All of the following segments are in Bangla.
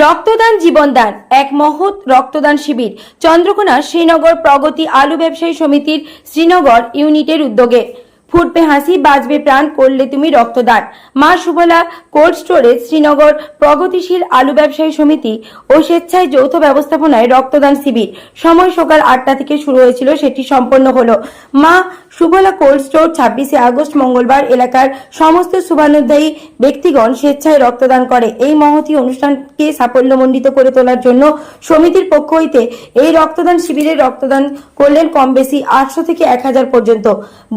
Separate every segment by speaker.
Speaker 1: রক্তদান জীবনদান, এক মহৎ রক্তদান শিবির। চন্দ্রকোনা শ্রীনগর প্রগতি আলু ব্যবসায়ী সমিতির শ্রীনগর ইউনিটের উদ্যোগে। ফুটবে হাসি, বাজবে প্রাণ, করলে তুমি রক্তদান। মা সুবলা কোল্ড স্টোরেজ, শ্রীনগর প্রগতিশীল আলু ব্যবসায়ী সমিতি ও স্বেচ্ছায় যৌথ ব্যবস্থাপনায় রক্তদান শিবির। সময় সকাল আটটা থেকে শুরু হয়েছিল, সেটি সম্পন্ন হলো। মা সুবলা কোল্ড স্টোর ছাব্বিশে আগস্ট মঙ্গলবার এলাকার সমস্ত শুভানুধ্যায়ী ব্যক্তিগণ স্বেচ্ছায় রক্তদান করে। এই মহতী অনুষ্ঠানকে সাফল্যমণ্ডিত করে তোলার জন্য সমিতির পক্ষ হইতে এই রক্তদান শিবিরে রক্তদান করলেন কম বেশি আটশো থেকে এক হাজার পর্যন্ত।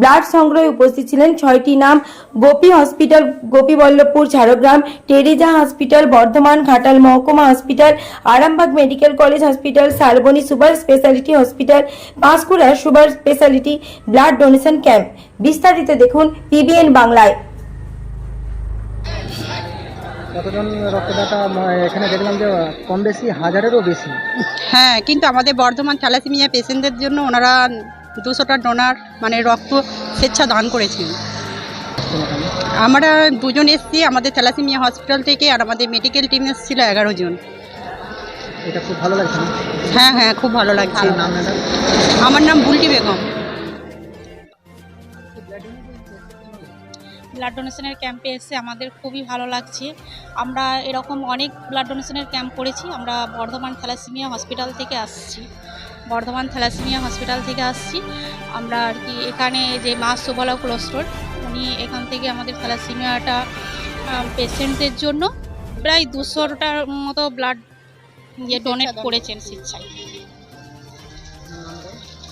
Speaker 1: ব্লাড সংগ্রহে উপস্থিত ছিলেন ছয়টি নাম Gopi hospital Gopiballavpur Jhargram Teresa hospital Bardhaman Ghatal মহকুমা hospital Arambagh medical college hospital Salboni super speciality hospital Panskura super speciality blood donation camp. বিস্তারিত দেখুন পিবিএন বাংলায়।
Speaker 2: কতজন রক্তদাতা এখানে দেখলাম যে কম বেশি হাজারেরও বেশি।
Speaker 3: হ্যাঁ কিন্তু আমাদের বর্ধমান থ্যালাসেমিয়া পেশেন্টদের জন্য ওনারা দুশোটা ডোনার মানে রক্ত স্বেচ্ছা দান করেছেন আমরা দুজন এসছি আমাদের থ্যালাসিমিয়া হসপিটাল থেকে আর আমাদের মেডিকেল টিম এসেছিল এগারো জন।
Speaker 2: এটা খুব ভালো লাগছে
Speaker 3: হ্যাঁ হ্যাঁ খুব ভালো লাগছে। আমার নাম বুলটি বেগম।
Speaker 4: ব্লাড ডোনেশনের ক্যাম্পে এসে আমাদের খুবই ভালো লাগছে। আমরা এরকম অনেক ব্লাড ডোনেশনের ক্যাম্প করেছি আমরা বর্ধমান থ্যালাসেমিয়া হসপিটাল থেকে আসছি। বর্ধমান থ্যালাসেমিয়া হসপিটাল থেকে আসছি। আমরা আর কি এখানে যে মা সুবলা ক্লোস্টোর উনি এখান থেকে আমাদের থ্যালাসেমিয়াটা পেশেন্টদের জন্য প্রায় দুশোটার মতো ব্লাড ইয়ে ডোনেট করেছেন স্বেচ্ছায়।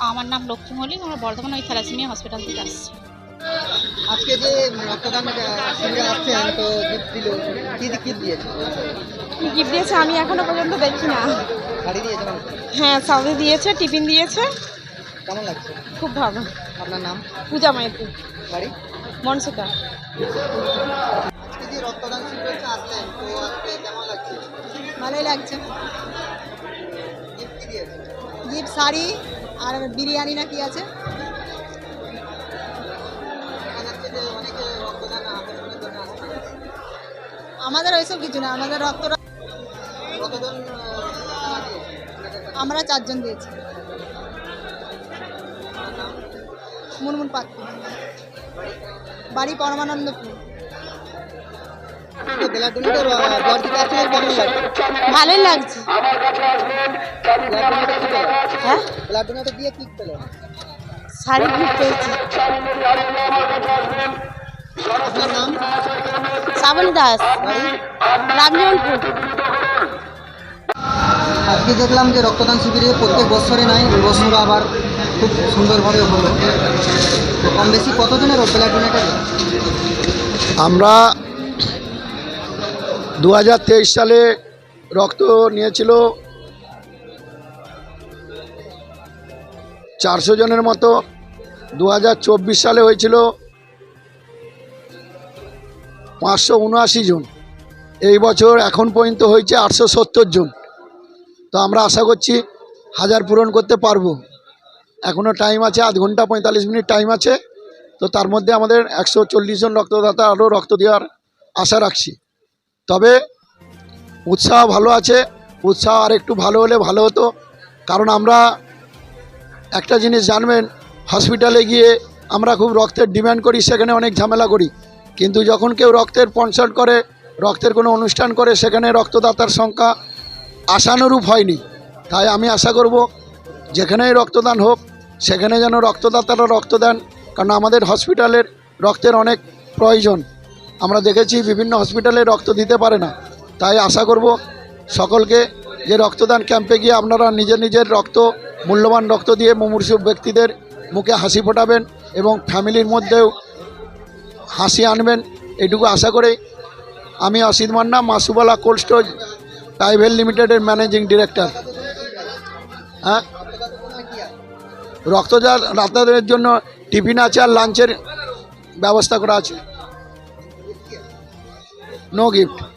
Speaker 4: আমার নাম লক্ষ্মী মল্লিক আমরা বর্ধমান ওই থ্যালাসেমিয়া হসপিটাল থেকে আসছি।
Speaker 2: আজকে যে রক্তদান শিবিরে আসছেন তো গিফট দিল কি কি দিয়েছে?
Speaker 5: গিফট দিয়েছে আমি এখনও পর্যন্ত দেখি না।
Speaker 2: শাড়ি দিয়েছে
Speaker 5: হ্যাঁ সবই দিয়েছে টিফিন দিয়েছে।
Speaker 2: কেমন লাগছে?
Speaker 5: খুব ভালো।
Speaker 2: আপনার নাম?
Speaker 5: পূজা মাইতি।
Speaker 2: বাড়ি?
Speaker 5: মনসুকা
Speaker 2: আজকে যে রক্তদান শিবিরে আসলেন তো আজকে কেমন লাগছে?
Speaker 5: ভালোই লাগছে।
Speaker 2: গিফট
Speaker 5: গিফট শাড়ি আর বিরিয়ানি না কি আছে? আমাদের ওইসব কিছু না আমাদের রক্ত আমরা চারজন দিয়েছি। মুনমুন পাত্র। বাড়ি পরমানন্দপুর। ভালোই লাগছে। হ্যাঁ? শাড়ি গিফট পেয়েছি।
Speaker 2: আপনার নাম
Speaker 5: শ্রাবণী দাস রামজীবনপুর
Speaker 2: আজকে দেখলাম যে রক্তদান শিবিরে প্রত্যেক বছরে নাই এই বছর আবার খুব সুন্দরভাবে হলো। তো কম বেশি কতজনের ব্লাড
Speaker 6: আমরা দু হাজার তেইশ সালে রক্ত নিয়েছিল চারশো জনের মতো দু হাজার চব্বিশ সালে হয়েছিল পাঁচশো উনআশি জন। এই বছর এখন পর্যন্ত হয়েছে আটশো সত্তর জন। তো আমরা আশা করছি হাজার পূরণ করতে পারব। এখনও টাইম আছে, আধ ঘণ্টা পঁয়তাল্লিশ মিনিট টাইম আছে। তো তার মধ্যে আমাদের একশো চল্লিশ জন রক্তদাতা আরও রক্ত দেওয়ার আশা রাখছি। তবে উৎসাহ ভালো আছে, উৎসাহ আর একটু ভালো হলে ভালো হতো। কারণ আমরা একটা জিনিস জানবেন হসপিটালে গিয়ে আমরা খুব রক্তের ডিমান্ড করি, সেখানে অনেক ঝামেলা করি। কিন্তু যখন কেউ রক্তের কনসাল্ট করে, রক্তের কোনো অনুষ্ঠান করে, সেখানে রক্তদাতার সংখ্যা আশানুরূপ হয়নি। তাই আমি আশা করব, যেখানেই রক্তদান হোক, সেখানে যেন রক্তদাতারা রক্ত দেন, কারণ আমাদের হসপিটালের রক্তের অনেক প্রয়োজন। আমরা দেখেছি বিভিন্ন হসপিটালে রক্ত দিতে পারে না। তাই আশা করব, সকলকে যে রক্তদান ক্যাম্পে গিয়ে আপনারা নিজের নিজের রক্ত, মূল্যবান রক্ত দিয়ে মুমূর্ষু ব্যক্তিদের মুখে হাসি ফোটাবেন এবং ফ্যামিলির মধ্যেও হাসি আনবেন, এটুকু আশা করে আমি Asit Manna, Masubala cold storage private লিমিটেডের ম্যানেজিং ডিরেক্টর। হ্যাঁ? রক্তদান রাতাদের জন্য টিফিন আছে আর লাঞ্চের ব্যবস্থা করা আছে। No gift.